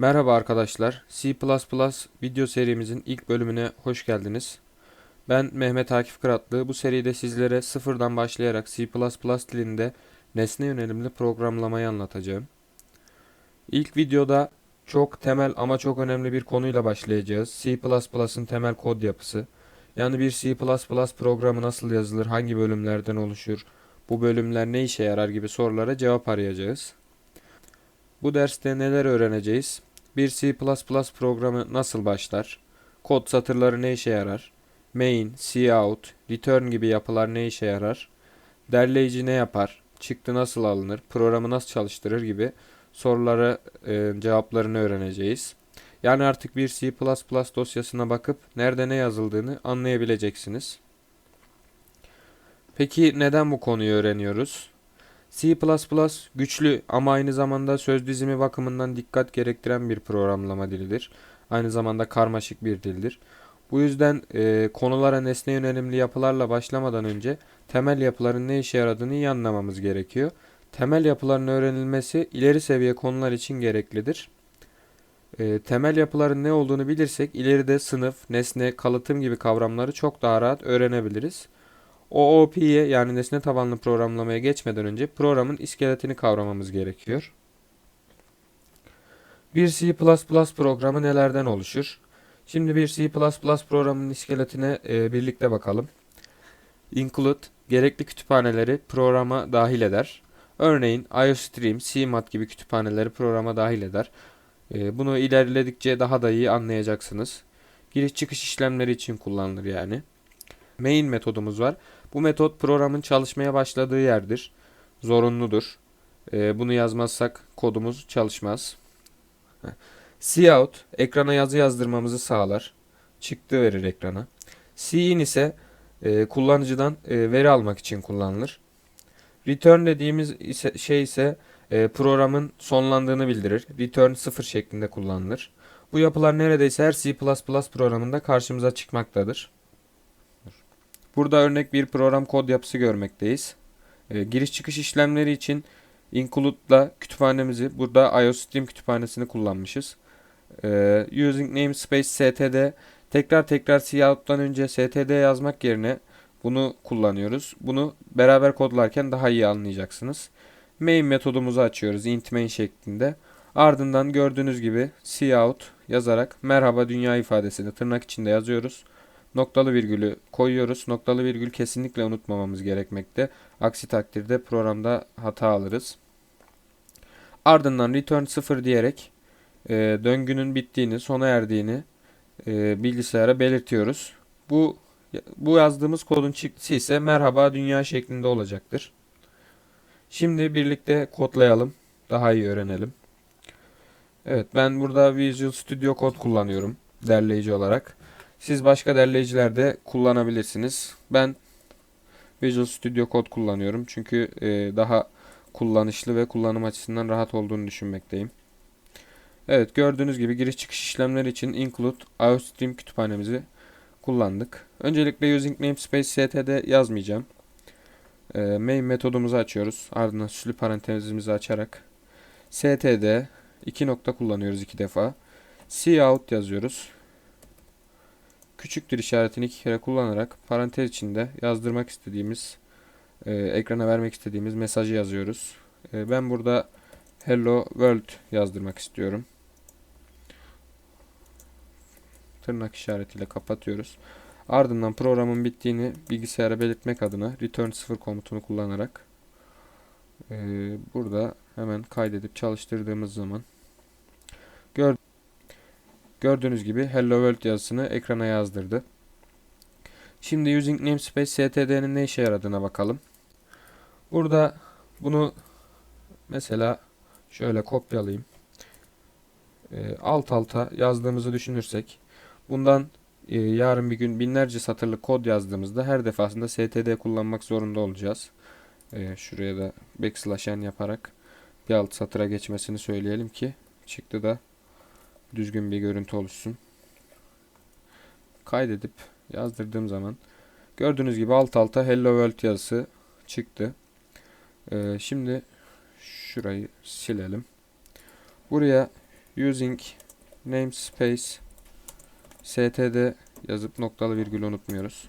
Merhaba arkadaşlar. C++ video serimizin ilk bölümüne hoş geldiniz. Ben Mehmet Akif Kıratlı. Bu seride sizlere sıfırdan başlayarak C++ dilinde nesne yönelimli programlamayı anlatacağım. İlk videoda çok temel ama çok önemli bir konuyla başlayacağız. C++'ın temel kod yapısı. Yani bir C++ programı nasıl yazılır, hangi bölümlerden oluşur, bu bölümler ne işe yarar gibi sorulara cevap arayacağız. Bu derste neler öğreneceğiz? Bir C++ programı nasıl başlar? Kod satırları ne işe yarar? Main, cout, return gibi yapılar ne işe yarar? Derleyici ne yapar? Çıktı nasıl alınır? Programı nasıl çalıştırır gibi sorulara e, cevaplarını öğreneceğiz. Yani artık bir C++ dosyasına bakıp nerede ne yazıldığını anlayabileceksiniz. Peki neden bu konuyu öğreniyoruz? C++ güçlü ama aynı zamanda söz dizimi bakımından dikkat gerektiren bir programlama dilidir. Aynı zamanda karmaşık bir dildir. Bu yüzden e, konulara nesne yönelimli yapılarla başlamadan önce temel yapıların ne işe yaradığını iyi anlamamız gerekiyor. Temel yapıların öğrenilmesi ileri seviye konular için gereklidir. E, temel yapıların ne olduğunu bilirsek ileride sınıf, nesne, kalıtım gibi kavramları çok daha rahat öğrenebiliriz. OOP'ye yani nesne tabanlı programlamaya geçmeden önce programın iskeletini kavramamız gerekiyor. Bir C++ programı nelerden oluşur? Şimdi bir C++ programının iskeletine e, birlikte bakalım. Include gerekli kütüphaneleri programa dahil eder. Örneğin IOStream, CMAT gibi kütüphaneleri programa dahil eder. E, bunu ilerledikçe daha da iyi anlayacaksınız. Giriş çıkış işlemleri için kullanılır yani. Main metodumuz var. Bu metot programın çalışmaya başladığı yerdir. Zorunludur. E, bunu yazmazsak kodumuz çalışmaz. Cout ekrana yazı yazdırmamızı sağlar. Çıktı verir ekrana. Cin ise e, kullanıcıdan e, veri almak için kullanılır. Return dediğimiz ise, şey ise e, programın sonlandığını bildirir. Return 0 şeklinde kullanılır. Bu yapılar neredeyse her C++ programında karşımıza çıkmaktadır. Burada örnek bir program kod yapısı görmekteyiz. E, giriş çıkış işlemleri için include'la kütüphanemizi burada IOStream kütüphanesini kullanmışız. E, using namespace std tekrar tekrar cout'tan önce std yazmak yerine bunu kullanıyoruz. Bunu beraber kodlarken daha iyi anlayacaksınız. Main metodumuzu açıyoruz int main şeklinde. Ardından gördüğünüz gibi cout yazarak merhaba dünya ifadesini tırnak içinde yazıyoruz noktalı virgülü koyuyoruz. Noktalı virgül kesinlikle unutmamamız gerekmekte. Aksi takdirde programda hata alırız. Ardından return 0 diyerek e, döngünün bittiğini, sona erdiğini e, bilgisayara belirtiyoruz. Bu bu yazdığımız kodun çıktısı ise merhaba dünya şeklinde olacaktır. Şimdi birlikte kodlayalım. Daha iyi öğrenelim. Evet ben burada Visual Studio Code kullanıyorum derleyici olarak. Siz başka derleyiciler de kullanabilirsiniz. Ben Visual Studio Code kullanıyorum. Çünkü e, daha kullanışlı ve kullanım açısından rahat olduğunu düşünmekteyim. Evet gördüğünüz gibi giriş çıkış işlemleri için include iostream kütüphanemizi kullandık. Öncelikle using namespace std yazmayacağım. E, main metodumuzu açıyoruz. Ardından süslü parantezimizi açarak std iki nokta kullanıyoruz iki defa. cout yazıyoruz küçüktür işaretini iki kere kullanarak parantez içinde yazdırmak istediğimiz, e, ekrana vermek istediğimiz mesajı yazıyoruz. E, ben burada Hello World yazdırmak istiyorum. Tırnak işaretiyle kapatıyoruz. Ardından programın bittiğini bilgisayara belirtmek adına return 0 komutunu kullanarak e, burada hemen kaydedip çalıştırdığımız zaman gördüğünüz Gördüğünüz gibi Hello World yazısını ekrana yazdırdı. Şimdi using namespace std'nin ne işe yaradığına bakalım. Burada bunu mesela şöyle kopyalayayım. E, alt alta yazdığımızı düşünürsek bundan e, yarın bir gün binlerce satırlık kod yazdığımızda her defasında std kullanmak zorunda olacağız. E, şuraya da backslash n yaparak bir alt satıra geçmesini söyleyelim ki çıktı da düzgün bir görüntü oluşsun. Kaydedip yazdırdığım zaman gördüğünüz gibi alt alta Hello World yazısı çıktı. Ee, şimdi şurayı silelim. Buraya using namespace std yazıp noktalı virgül unutmuyoruz.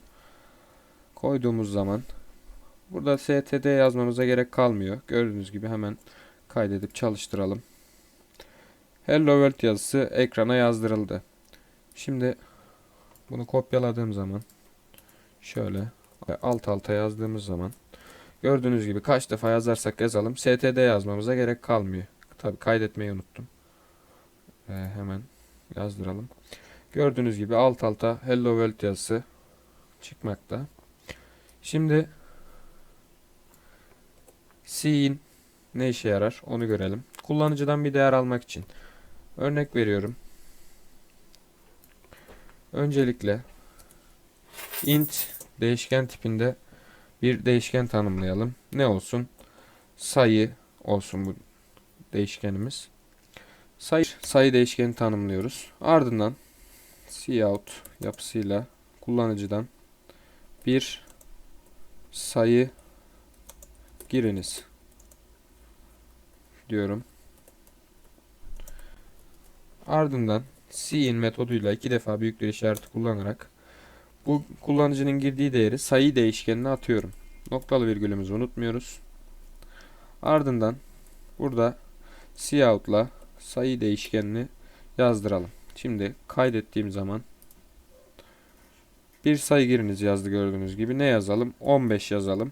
Koyduğumuz zaman burada std yazmamıza gerek kalmıyor. Gördüğünüz gibi hemen kaydedip çalıştıralım. Hello World yazısı ekrana yazdırıldı. Şimdi bunu kopyaladığım zaman şöyle alt alta yazdığımız zaman gördüğünüz gibi kaç defa yazarsak yazalım std yazmamıza gerek kalmıyor. Tabi kaydetmeyi unuttum. Ee, hemen yazdıralım. Gördüğünüz gibi alt alta Hello World yazısı çıkmakta. Şimdi Cin ne işe yarar onu görelim. Kullanıcıdan bir değer almak için. Örnek veriyorum. Öncelikle int değişken tipinde bir değişken tanımlayalım. Ne olsun? Sayı olsun bu değişkenimiz. Sayı, sayı değişkeni tanımlıyoruz. Ardından cout yapısıyla kullanıcıdan bir sayı giriniz diyorum. Ardından cin metoduyla iki defa büyüktür işareti kullanarak bu kullanıcının girdiği değeri sayı değişkenine atıyorum. Noktalı virgülümüzü unutmuyoruz. Ardından burada cout'la sayı değişkenini yazdıralım. Şimdi kaydettiğim zaman bir sayı giriniz yazdı gördüğünüz gibi. Ne yazalım? 15 yazalım.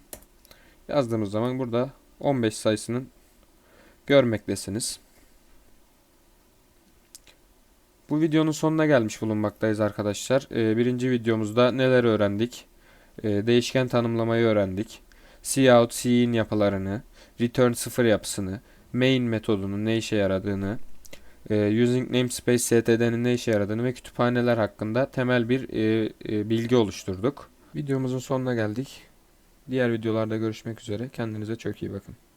Yazdığımız zaman burada 15 sayısının görmektesiniz. Bu videonun sonuna gelmiş bulunmaktayız arkadaşlar. Ee, birinci videomuzda neler öğrendik? Ee, değişken tanımlamayı öğrendik. Cout, cin yapılarını, return sıfır yapısını, main metodunun ne işe yaradığını, e, using namespace std'nin ne işe yaradığını ve kütüphaneler hakkında temel bir e, e, bilgi oluşturduk. Videomuzun sonuna geldik. Diğer videolarda görüşmek üzere. Kendinize çok iyi bakın.